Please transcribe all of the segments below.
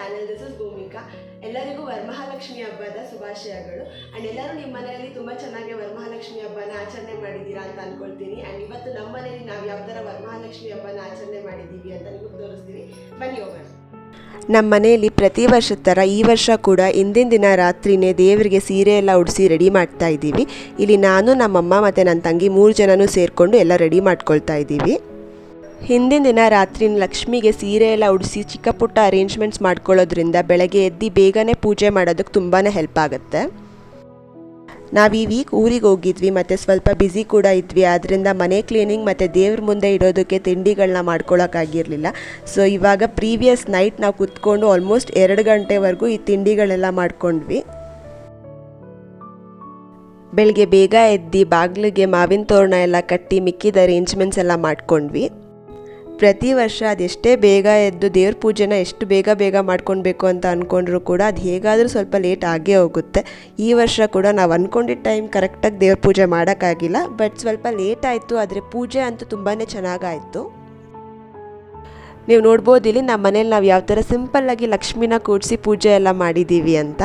Channel this is Bhoomika ಎಲ್ಲರಿಗೂ ವರಮಹಾಲಕ್ಷ್ಮಿ ಹಬ್ಬದ ಶುಭಾಶಯಗಳು. ಆ್ಯಂಡ್ ಎಲ್ಲರೂ ನಿಮ್ಮ ಮನೆಯಲ್ಲಿ ತುಂಬ ಚೆನ್ನಾಗಿ ವರಮಹಾಲಕ್ಷ್ಮಿ ಹಬ್ಬನ ಆಚರಣೆ ಮಾಡಿದ್ದೀರಾ ಅಂತ ಅಂದ್ಕೊಳ್ತೀನಿ ಆ್ಯಂಡ್ ಇವತ್ತು ನಮ್ಮ ಮನೆಯಲ್ಲಿ ನಾವು ಯಾವ ಥರ ವರಮಹಾಲಕ್ಷ್ಮಿ ಹಬ್ಬನ ಆಚರಣೆ ಮಾಡಿದ್ದೀವಿ ಅಂತ ನಿಮಗೆ ತೋರಿಸ್ತೀನಿ. ಬನ್ನಿ ಹೋಗೋಣ. ನಮ್ಮ ಮನೆಯಲ್ಲಿ ಪ್ರತಿ ವರ್ಷದ ಥರ ಈ ವರ್ಷ ಕೂಡ ಹಿಂದಿನ ದಿನ ರಾತ್ರಿನೇ ದೇವರಿಗೆ ಸೀರೆ ಎಲ್ಲ ಉಡಿಸಿ ರೆಡಿ ಮಾಡ್ತಾ ಇದ್ದೀವಿ. ಇಲ್ಲಿ ನಾನು, ನಮ್ಮಮ್ಮ ಮತ್ತು ನನ್ನ ತಂಗಿ ಮೂರು ಜನನೂ ಸೇರಿಕೊಂಡು ಎಲ್ಲ ರೆಡಿ ಮಾಡ್ಕೊಳ್ತಾ ಇದ್ದೀವಿ. ಹಿಂದಿನ ದಿನ ರಾತ್ರಿ ಲಕ್ಷ್ಮಿಗೆ ಸೀರೆ ಎಲ್ಲ ಉಡಿಸಿ ಚಿಕ್ಕ ಪುಟ್ಟ ಅರೇಂಜ್ಮೆಂಟ್ಸ್ ಮಾಡ್ಕೊಳ್ಳೋದ್ರಿಂದ ಬೆಳಗ್ಗೆ ಎದ್ದು ಬೇಗನೆ ಪೂಜೆ ಮಾಡೋದಕ್ಕೆ ತುಂಬಾ ಹೆಲ್ಪ್ ಆಗುತ್ತೆ. ನಾವು ಈ ವೀಕ್ ಊರಿಗೆ ಹೋಗಿದ್ವಿ, ಮತ್ತು ಸ್ವಲ್ಪ ಬ್ಯುಸಿ ಕೂಡ ಇದ್ವಿ. ಆದ್ದರಿಂದ ಮನೆ ಕ್ಲೀನಿಂಗ್ ಮತ್ತು ದೇವ್ರ ಮುಂದೆ ಇಡೋದಕ್ಕೆ ತಿಂಡಿಗಳನ್ನ ಮಾಡ್ಕೊಳ್ಳೋಕ್ಕಾಗಿರಲಿಲ್ಲ ಸೊ ಇವಾಗ ಪ್ರೀವಿಯಸ್ ನೈಟ್ ನಾವು ಕುತ್ಕೊಂಡು ಆಲ್ಮೋಸ್ಟ್ ಎರಡು ಗಂಟೆವರೆಗೂ ಈ ತಿಂಡಿಗಳೆಲ್ಲ ಮಾಡ್ಕೊಂಡ್ವಿ. ಬೆಳಗ್ಗೆ ಬೇಗ ಎದ್ದು ಬಾಗಿಲಿಗೆ ಮಾವಿನ ತೋರಣ ಎಲ್ಲ ಕಟ್ಟಿ ಮಿಕ್ಕಿದ ಅರೇಂಜ್ಮೆಂಟ್ಸ್ ಎಲ್ಲ ಮಾಡ್ಕೊಂಡ್ವಿ. ಪ್ರತಿ ವರ್ಷ ಅದೆಷ್ಟೇ ಬೇಗ ಎದ್ದು ದೇವ್ರ ಪೂಜೆನ ಎಷ್ಟು ಬೇಗ ಬೇಗ ಮಾಡ್ಕೊಳ್ಬೇಕು ಅಂತ ಅಂದ್ಕೊಂಡ್ರು ಕೂಡ ಅದು ಹೇಗಾದರೂ ಸ್ವಲ್ಪ ಲೇಟ್ ಆಗೇ ಹೋಗುತ್ತೆ. ಈ ವರ್ಷ ಕೂಡ ನಾವು ಅಂದ್ಕೊಂಡಿದ್ದ ಟೈಮ್ ಕರೆಕ್ಟಾಗಿ ದೇವ್ರ ಪೂಜೆ ಮಾಡೋಕ್ಕಾಗಿಲ್ಲ ಬಟ್ ಸ್ವಲ್ಪ ಲೇಟ್ ಆಯಿತು, ಆದರೆ ಪೂಜೆ ಅಂತೂ ತುಂಬಾ ಚೆನ್ನಾಗಾಯಿತು. ನೀವು ನೋಡ್ಬೋದು ಇಲ್ಲಿ ನಮ್ಮ ಮನೇಲಿ ನಾವು ಯಾವ ಥರ ಸಿಂಪಲ್ಲಾಗಿ ಲಕ್ಷ್ಮಿನ ಕೂಡಿಸಿ ಪೂಜೆ ಎಲ್ಲ ಮಾಡಿದ್ದೀವಿ ಅಂತ.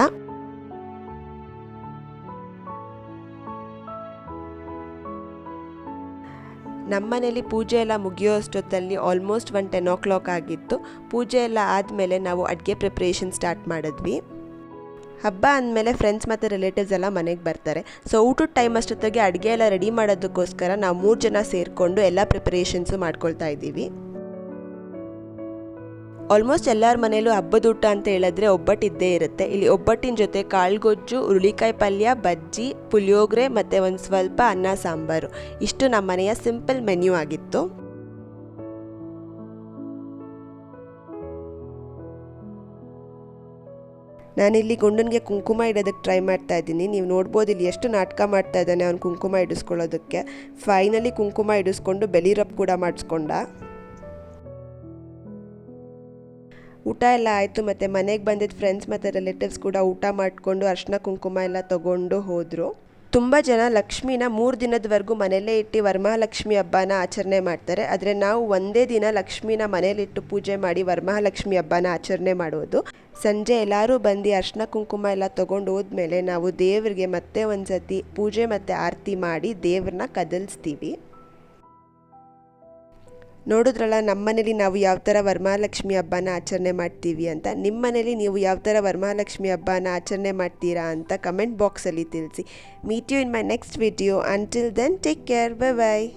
ನಮ್ಮ ಮನೇಲಿ ಪೂಜೆ ಎಲ್ಲ ಮುಗಿಯೋ ಅಷ್ಟೊತ್ತಲ್ಲಿ almost one ten o'clock ಆಗಿತ್ತು. ಪೂಜೆ ಎಲ್ಲ ಆದಮೇಲೆ ನಾವು ಅಡುಗೆ ಪ್ರಿಪ್ರೇಷನ್ ಸ್ಟಾರ್ಟ್ ಮಾಡಿದ್ವಿ. ಹಬ್ಬ ಅಂದಮೇಲೆ ಫ್ರೆಂಡ್ಸ್ ಮತ್ತು ರಿಲೇಟಿವ್ಸ್ ಎಲ್ಲ ಮನೆಗೆ ಬರ್ತಾರೆ. ಸೊ ಊಟದ ಟೈಮ್ ಅಷ್ಟೊತ್ತಿಗೆ ಅಡುಗೆ ಎಲ್ಲ ರೆಡಿ ಮಾಡೋದಕ್ಕೋಸ್ಕರ ನಾವು ಮೂರು ಜನ ಸೇರಿಕೊಂಡು ಎಲ್ಲ ಪ್ರಿಪರೇಷನ್ಸು ಮಾಡ್ಕೊಳ್ತಾ ಇದ್ದೀವಿ. ಆಲ್ಮೋಸ್ಟ್ ಎಲ್ಲರ ಮನೆಯಲ್ಲೂ ಹಬ್ಬದ ಊಟ ಅಂತ ಹೇಳಿದ್ರೆ ಒಬ್ಬಟ್ಟಿದ್ದೇ ಇರುತ್ತೆ. ಇಲ್ಲಿ ಒಬ್ಬಟ್ಟಿನ ಜೊತೆ ಕಾಳುಗೊಜ್ಜು, ಹುರುಳಿಕಾಯಿ ಪಲ್ಯ, ಬಜ್ಜಿ, ಪುಳಿಯೋಗರೆ ಮತ್ತು ಒಂದು ಸ್ವಲ್ಪ ಅನ್ನ, ಸಾಂಬಾರು. ಇಷ್ಟು ನಮ್ಮ ಮನೆಯ ಸಿಂಪಲ್ ಮೆನ್ಯೂ ಆಗಿತ್ತು. ನಾನಿಲ್ಲಿ ಗುಂಡನಿಗೆ ಕುಂಕುಮ ಇಡೋದಕ್ಕೆ ಟ್ರೈ ಮಾಡ್ತಾ ಇದ್ದೀನಿ. ನೀವು ನೋಡ್ಬೋದು ಇಲ್ಲಿ ಎಷ್ಟು ನಾಟಕ ಮಾಡ್ತಾ ಇದ್ದಾನೆ ಅವ್ನು ಕುಂಕುಮ ಇಡಿಸ್ಕೊಳ್ಳೋದಕ್ಕೆ. ಫೈನಲಿ ಕುಂಕುಮ ಇಡಿಸ್ಕೊಂಡು ಬೆಲಿ ರಬ್ ಕೂಡ ಮಾಡಿಸ್ಕೊಂಡ. ಊಟ ಎಲ್ಲ ಆಯಿತು ಮತ್ತು ಮನೆಗೆ ಬಂದಿದ್ದ ಫ್ರೆಂಡ್ಸ್ ಮತ್ತು ರಿಲೇಟಿವ್ಸ್ ಕೂಡ ಊಟ ಮಾಡಿಕೊಂಡು ಅರ್ಶಿನ ಕುಂಕುಮ ಎಲ್ಲ ತಗೊಂಡು ಹೋದರು. ತುಂಬ ಜನ ಲಕ್ಷ್ಮಿನ ಮೂರು ದಿನದವರೆಗೂ ಮನೆಯಲ್ಲೇ ಇಟ್ಟು ವರಮಹಾಲಕ್ಷ್ಮಿ ಹಬ್ಬನ ಆಚರಣೆ ಮಾಡ್ತಾರೆ. ಆದರೆ ನಾವು ಒಂದೇ ದಿನ ಲಕ್ಷ್ಮಿನ ಮನೇಲಿಟ್ಟು ಪೂಜೆ ಮಾಡಿ ವರಮಹಾಲಕ್ಷ್ಮಿ ಹಬ್ಬನ ಆಚರಣೆ ಮಾಡೋದು. ಸಂಜೆ ಎಲ್ಲರೂ ಬಂದು ಅರ್ಶಿನ ಕುಂಕುಮ ಎಲ್ಲ ತೊಗೊಂಡು ಹೋದ್ಮೇಲೆ ನಾವು ದೇವರಿಗೆ ಮತ್ತೆ ಒಂದು ಸತಿ ಪೂಜೆ ಮತ್ತು ಆರತಿ ಮಾಡಿ ದೇವ್ರನ್ನ ಕದಲಿಸ್ತೀವಿ. ನೋಡಿದ್ರಲ್ಲ ನಮ್ಮ ಮನೇಲಿ ನಾವು ಯಾವ ಥರ ವರಮಹಾಲಕ್ಷ್ಮಿ ಹಬ್ಬನ ಆಚರಣೆ ಮಾಡ್ತೀವಿ ಅಂತ. ನಿಮ್ಮ ಮನೇಲಿ ನೀವು ಯಾವ ಥರ ವರಮಹಾಲಕ್ಷ್ಮಿ ಹಬ್ಬನ ಆಚರಣೆ ಮಾಡ್ತೀರಾ ಅಂತ ಕಮೆಂಟ್ ಬಾಕ್ಸಲ್ಲಿ ತಿಳಿಸಿ. Meet you in my next video until then take care bye bye